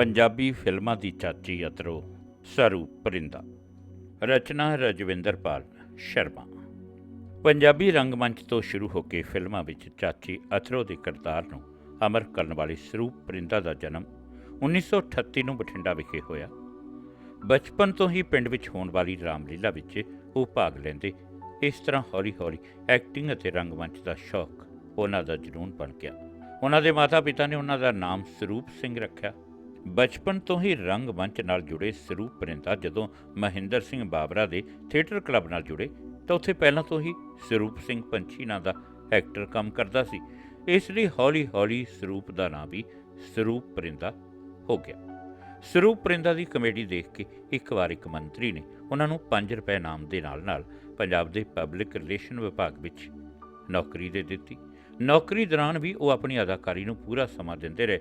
ਪੰਜਾਬੀ ਫਿਲਮਾਂ ਦੀ ਚਾਚੀ ਅਤਰੋ ਸਰੂਪ ਪਰਿੰਦਾ। ਰਚਨਾ ਰਜਵਿੰਦਰਪਾਲ ਸ਼ਰਮਾ। ਪੰਜਾਬੀ ਰੰਗਮੰਚ ਤੋਂ ਸ਼ੁਰੂ ਹੋ ਕੇ ਫਿਲਮਾਂ ਵਿੱਚ ਚਾਚੀ ਅਥਰੋ ਦੇ ਕਿਰਦਾਰ ਨੂੰ ਅਮਰ ਕਰਨ ਵਾਲੀ ਸਰੂਪ ਪਰਿੰਦਾ ਦਾ ਜਨਮ 1938 ਨੂੰ ਬਠਿੰਡਾ ਵਿਖੇ ਹੋਇਆ। ਬਚਪਨ ਤੋਂ ਹੀ ਪਿੰਡ ਵਿੱਚ ਹੋਣ ਵਾਲੀ ਰਾਮਲੀਲਾ ਵਿੱਚ ਉਹ ਭਾਗ ਲੈਂਦੇ। ਇਸ ਤਰ੍ਹਾਂ ਹੌਲੀ-ਹੌਲੀ ਐਕਟਿੰਗ ਅਤੇ ਰੰਗਮੰਚ ਦਾ ਸ਼ੌਕ ਉਹਨਾਂ ਦਾ ਜਨੂਨ ਬਣ ਗਿਆ। ਉਹਨਾਂ ਦੇ ਮਾਤਾ-ਪਿਤਾ ਨੇ ਉਹਨਾਂ ਦਾ ਨਾਮ ਸਰੂਪ ਸਿੰਘ ਰੱਖਿਆ। ਬਚਪਨ ਤੋਂ ਹੀ ਰੰਗ ਮੰਚ ਨਾਲ ਜੁੜੇ ਸਰੂਪ ਪਰਿੰਦਾ ਜਦੋਂ ਮਹਿੰਦਰ ਸਿੰਘ ਬਾਬਰਾ ਦੇ ਥੀਏਟਰ ਕਲੱਬ ਨਾਲ ਜੁੜੇ, ਤਾਂ ਉੱਥੇ ਪਹਿਲਾਂ ਤੋਂ ਹੀ ਸਰੂਪ ਸਿੰਘ ਪੰਛੀ ਨਾਂ ਦਾ ਐਕਟਰ ਕੰਮ ਕਰਦਾ ਸੀ। ਇਸ ਲਈ ਹੌਲੀ-ਹੌਲੀ ਸਰੂਪ ਦਾ ਨਾਂ ਵੀ ਸਰੂਪ ਪਰਿੰਦਾ ਹੋ ਗਿਆ। ਸਰੂਪ ਪਰਿੰਦਾ ਦੀ ਕਮੇਡੀ ਦੇਖ ਕੇ ਇੱਕ ਵਾਰ ਇੱਕ ਮੰਤਰੀ ਨੇ ਉਹਨਾਂ ਨੂੰ 5 ਰੁਪਏ ਨਾਮ ਦੇ ਨਾਲ-ਨਾਲ ਪੰਜਾਬ ਦੇ ਪਬਲਿਕ ਰਿਲੇਸ਼ਨ ਵਿਭਾਗ ਵਿੱਚ ਨੌਕਰੀ ਦੇ ਦਿੱਤੀ। ਨੌਕਰੀ ਦੌਰਾਨ ਵੀ ਉਹ ਆਪਣੀ ਅਦਾਕਾਰੀ ਨੂੰ ਪੂਰਾ ਸਮਾਂ ਦਿੰਦੇ ਰਹੇ।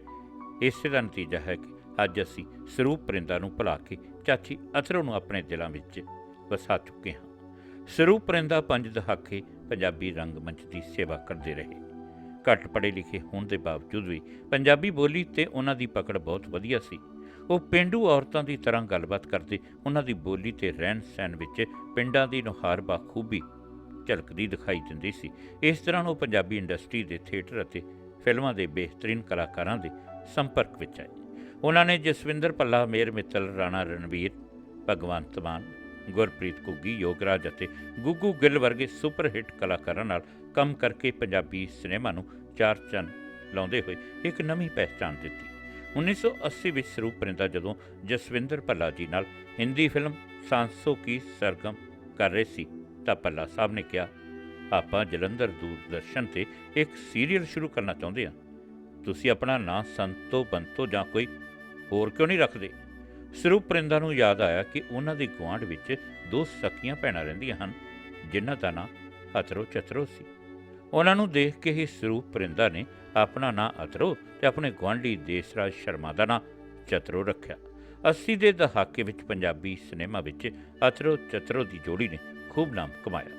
ਇਸੇ ਦਾ ਨਤੀਜਾ ਹੈ ਕਿ ਅੱਜ ਅਸੀਂ ਸਰੂਪ ਪਰਿੰਦਾ ਨੂੰ ਭੁਲਾ ਕੇ ਚਾਚੀ ਅਥਰੋ ਨੂੰ ਆਪਣੇ ਦਿਲਾਂ ਵਿੱਚ ਵਸਾ ਚੁੱਕੇ ਹਾਂ। ਸਰੂਪ ਪਰਿੰਦਾ ਪੰਜ ਦਹਾਕੇ ਪੰਜਾਬੀ ਰੰਗਮੰਚ ਦੀ ਸੇਵਾ ਕਰਦੇ ਰਹੇ। ਘੱਟ ਪੜ੍ਹੇ ਲਿਖੇ ਹੋਣ ਦੇ ਬਾਵਜੂਦ ਵੀ ਪੰਜਾਬੀ ਬੋਲੀ ਤੇ ਉਹਨਾਂ ਦੀ ਪਕੜ ਬਹੁਤ ਵਧੀਆ ਸੀ। ਉਹ ਪਿੰਡੂ ਔਰਤਾਂ ਦੀ ਤਰ੍ਹਾਂ ਗੱਲਬਾਤ ਕਰਦੇ ਉਹਨਾਂ ਦੀ ਬੋਲੀ ਤੇ ਰਹਿਣ ਸਹਿਣ ਵਿੱਚ ਪਿੰਡਾਂ ਦੀ ਨੁਹਾਰ ਬਾਖੂਬੀ ਝਲਕਦੀ ਦਿਖਾਈ ਦਿੰਦੀ ਸੀ। ਇਸ ਤਰ੍ਹਾਂ ਉਹ ਪੰਜਾਬੀ ਇੰਡਸਟਰੀ ਦੇ ਥੀਏਟਰ ਅਤੇ ਫਿਲਮਾਂ ਦੇ ਬਿਹਤਰੀਨ ਕਲਾਕਾਰਾਂ ਦੇ ਸੰਪਰਕ ਵਿੱਚ ਆਏ ਉਹਨਾਂ ਨੇ ਜਸਵਿੰਦਰ ਪੱਲਾ ਮੇਰ ਮਿੱਤਲ ਰਾਣਾ ਰਣਵੀਰ, ਭਗਵੰਤ ਮਾਨ, ਗੁਰਪ੍ਰੀਤ ਕੁੱਗੀ ਯੋਗਰਾਜ ਅਤੇ ਗੁੱਗੂ ਗਿੱਲ ਵਰਗੇ ਸੁਪਰ ਹਿੱਟ ਕਲਾਕਾਰਾਂ ਨਾਲ ਕੰਮ ਕਰਕੇ ਪੰਜਾਬੀ ਸਿਨੇਮਾ ਨੂੰ ਚਾਰ ਚੰਨ ਲਾਉਂਦੇ ਹੋਏ ਇੱਕ ਨਵੀਂ ਪਹਿਚਾਣ ਦਿੱਤੀ। 1980 ਵਿੱਚ ਸਰੂਪ ਪਰਿੰਦਾ ਜਦੋਂ ਜਸਵਿੰਦਰ ਭੱਲਾ ਜੀ ਨਾਲ ਹਿੰਦੀ ਫਿਲਮ ਸਾਂਸੋ ਕੀ ਸਰਗਮ ਕਰ ਰਹੇ ਸੀ, ਤਾਂ ਭੱਲਾ ਸਾਹਿਬ ਨੇ ਕਿਹਾ, ਆਪਾਂ ਜਲੰਧਰ ਦੂਰਦਰਸ਼ਨ ਤੇ ਇੱਕ ਸੀਰੀਅਲ ਸ਼ੁਰੂ ਕਰਨਾ ਚਾਹੁੰਦੇ ਹਾਂ। ਤੁਸੀਂ ਆਪਣਾ ਨਾਂ ਸੰਤੋ ਬੰਤੋ ਜਾਂ ਕੋਈ ਹੋਰ ਕਿਉਂ ਨਹੀਂ ਰੱਖਦੇ? ਸਰੂਪ ਪਰਿੰਦਾ ਨੂੰ ਯਾਦ ਆਇਆ ਕਿ ਉਹਨਾਂ ਦੇ ਗੁਆਂਢ ਵਿੱਚ ਦੋ ਸਕੀਆਂ ਭੈਣਾਂ ਰਹਿੰਦੀਆਂ ਹਨ, ਜਿਨ੍ਹਾਂ ਦਾ ਨਾਂ ਅਤਰੋ ਚਤਰੋ ਸੀ। ਉਹਨਾਂ ਨੂੰ ਦੇਖ ਕੇ ਹੀ ਸਰੂਪ ਪਰਿੰਦਾ ਨੇ ਆਪਣਾ ਨਾਂ ਅਤਰੋ ਤੇ ਆਪਣੇ ਗੁਆਂਢੀ ਦੇਸਰਾਜ ਸ਼ਰਮਾ ਦਾ ਨਾਂ ਚਤਰੋ ਰੱਖਿਆ। 80 ਦੇ ਦਹਾਕੇ ਵਿੱਚ ਪੰਜਾਬੀ ਸਿਨੇਮਾ ਵਿੱਚ ਅਤਰੋ ਚਤਰੋ ਦੀ ਜੋੜੀ ਨੇ ਖੂਬ ਨਾਮ ਕਮਾਇਆ।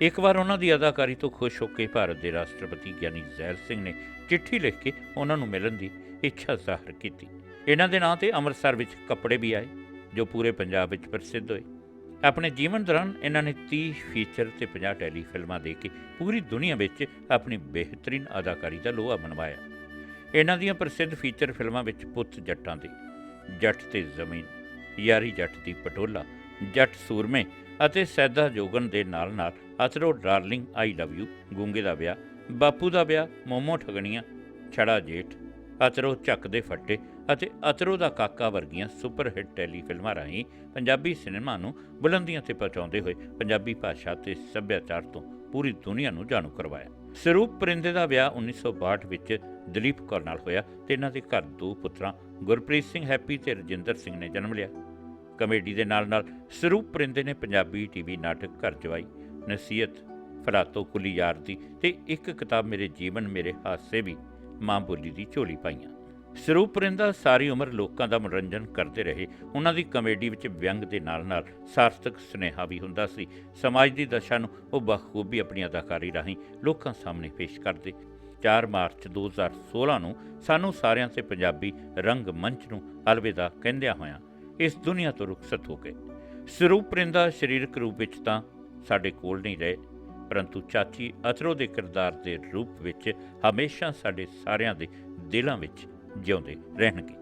ਇੱਕ ਵਾਰ ਉਹਨਾਂ ਦੀ ਅਦਾਕਾਰੀ ਤੋਂ ਖੁਸ਼ ਹੋ ਕੇ ਭਾਰਤ ਦੇ ਰਾਸ਼ਟਰਪਤੀ ਗਿਆਨੀ ਜ਼ੈਲ ਸਿੰਘ ਨੇ ਚਿੱਠੀ ਲਿਖ ਕੇ ਉਹਨਾਂ ਨੂੰ ਮਿਲਣ ਦੀ ਇੱਛਾ ਜ਼ਾਹਰ ਕੀਤੀ। ਇਹਨਾਂ ਦੇ ਨਾਂ ਤੇ ਅੰਮ੍ਰਿਤਸਰ ਵਿੱਚ ਕੱਪੜੇ ਵੀ ਆਏ, ਜੋ ਪੂਰੇ ਪੰਜਾਬ ਵਿੱਚ ਪ੍ਰਸਿੱਧ ਹੋਏ। ਆਪਣੇ ਜੀਵਨ ਦੌਰਾਨ ਇਹਨਾਂ ਨੇ 30 ਫੀਚਰ ਤੇ 50 ਟੈਲੀ ਫਿਲਮਾਂ ਦੇ ਕੇ ਪੂਰੀ ਦੁਨੀਆ ਵਿੱਚ ਆਪਣੀ ਬਿਹਤਰੀਨ ਅਦਾਕਾਰੀ ਦਾ ਲੋਹਾ ਮਨਵਾਇਆ ਇਹਨਾਂ ਦੀਆਂ ਪ੍ਰਸਿੱਧ ਫੀਚਰ ਫਿਲਮਾਂ ਵਿੱਚ ਪੁੱਤ ਜੱਟਾਂ ਦੇ, ਜੱਟ ਤੇ ਜ਼ਮੀਨ, ਯਾਰੀ ਜੱਟ ਦੀ ਪਟੋਲਾ, ਜੱਟ ਸੂਰਮੇ ਅਤੇ ਸੈਦਾ ਜੋਗਨ ਦੇ ਨਾਲ-ਨਾਲ ਅਥਰੋ ਡਾਰਲਿੰਗ ਆਈ ਲਵ ਯੂ, ਗੂੰਗੇ ਦਾ ਵਿਆਹ, ਬਾਪੂ ਦਾ ਵਿਆਹ, ਮੋਮੋ ਠਗਣੀਆਂ, ਛੜਾ ਜੇਠ ਅਤਰੋ ਚੱਕ ਦੇ ਫੱਟੇ ਅਤੇ ਅਤਰੋ ਦਾ ਕਾਕਾ ਵਰਗੀਆਂ ਸੁਪਰ ਹਿੱਟ ਟੈਲੀ ਫਿਲਮਾਂ ਰਾਹੀਂ ਪੰਜਾਬੀ ਸਿਨੇਮਾ ਨੂੰ ਬੁਲੰਦੀਆਂ ਤੇ ਪਹੁੰਚਾਉਂਦੇ ਹੋਏ ਪੰਜਾਬੀ ਭਾਸ਼ਾ ਤੇ ਸੱਭਿਆਚਾਰ ਤੋਂ ਪੂਰੀ ਦੁਨੀਆ ਨੂੰ ਜਾਣੂ ਕਰਵਾਇਆ। ਸਰੂਪ ਪਰਿੰਦੇ ਦਾ ਵਿਆਹ 1962 ਵਿੱਚ ਦਲੀਪ ਕੌਰ ਨਾਲ ਹੋਇਆ ਤੇ ਇਹਨਾਂ ਦੇ ਘਰ ਦੋ ਪੁੱਤਰਾਂ, ਗੁਰਪ੍ਰੀਤ ਸਿੰਘ ਹੈਪੀ ਤੇ ਰਜਿੰਦਰ ਸਿੰਘ ਨੇ ਜਨਮ ਲਿਆ। ਕਮੇਡੀ ਦੇ ਨਾਲ-ਨਾਲ ਸਰੂਪ ਪਰਿੰਦੇ ਨੇ ਪੰਜਾਬੀ ਟੀਵੀ ਨਾਟਕ ਘਰ ਜਵਾਈ ਨਸੀਹਤ ਫਲਾਤੋ ਕੁਲੀ ਯਾਰ ਦੀ ਤੇ ਇੱਕ ਕਿਤਾਬ ਮੇਰੇ ਜੀਵਨ ਮੇਰੇ ਹਾਸੇ ਵੀ ਮਾਂ ਬੋਲੀ ਦੀ ਝੋਲੀ ਪਾਈਆਂ। ਸਰੂਪ ਪਰਿੰਦਾ ਸਾਰੀ ਉਮਰ ਲੋਕਾਂ ਦਾ ਮਨੋਰੰਜਨ ਕਰਦੇ ਰਹੇ। ਉਹਨਾਂ ਦੀ ਕਮੇਡੀ ਵਿੱਚ ਵਿਅੰਗ ਦੇ ਨਾਲ-ਨਾਲ ਸਾਰਥਕ ਸੁਨੇਹਾ ਵੀ ਹੁੰਦਾ ਸੀ। ਸਮਾਜ ਦੀ ਦਸ਼ਾ ਨੂੰ ਉਹ ਬਖੂਬੀ ਆਪਣੀ ਅਦਾਕਾਰੀ ਰਾਹੀਂ ਲੋਕਾਂ ਸਾਹਮਣੇ ਪੇਸ਼ ਕਰਦੇ। 4 ਮਾਰਚ 2016 ਨੂੰ ਸਾਨੂੰ ਸਾਰਿਆਂ ਤੇ ਪੰਜਾਬੀ ਰੰਗ ਮੰਚ ਨੂੰ ਅਲਵਿਦਾ ਕਹਿੰਦਿਆਂ ਹੋਇਆਂ ਇਸ ਦੁਨੀਆ ਤੋਂ ਰੁਖਸਤ ਹੋ ਗਏ। ਸਰੂਪ ਪਰਿੰਦਾ ਸਰੀਰਕ ਰੂਪ ਵਿੱਚ ਤਾਂ ਸਾਡੇ ਕੋਲ ਨਹੀਂ ਰਹੇ, ਪਰੰਤੂ ਚਾਚੀ ਅਥਰੋ ਦੇ ਕਿਰਦਾਰ ਦੇ ਰੂਪ ਵਿੱਚ ਹਮੇਸ਼ਾ ਸਾਡੇ ਸਾਰਿਆਂ ਦੇ ਦਿਲਾਂ ਵਿੱਚ ਜਿਉਂਦੇ ਰਹਿਣਗੇ।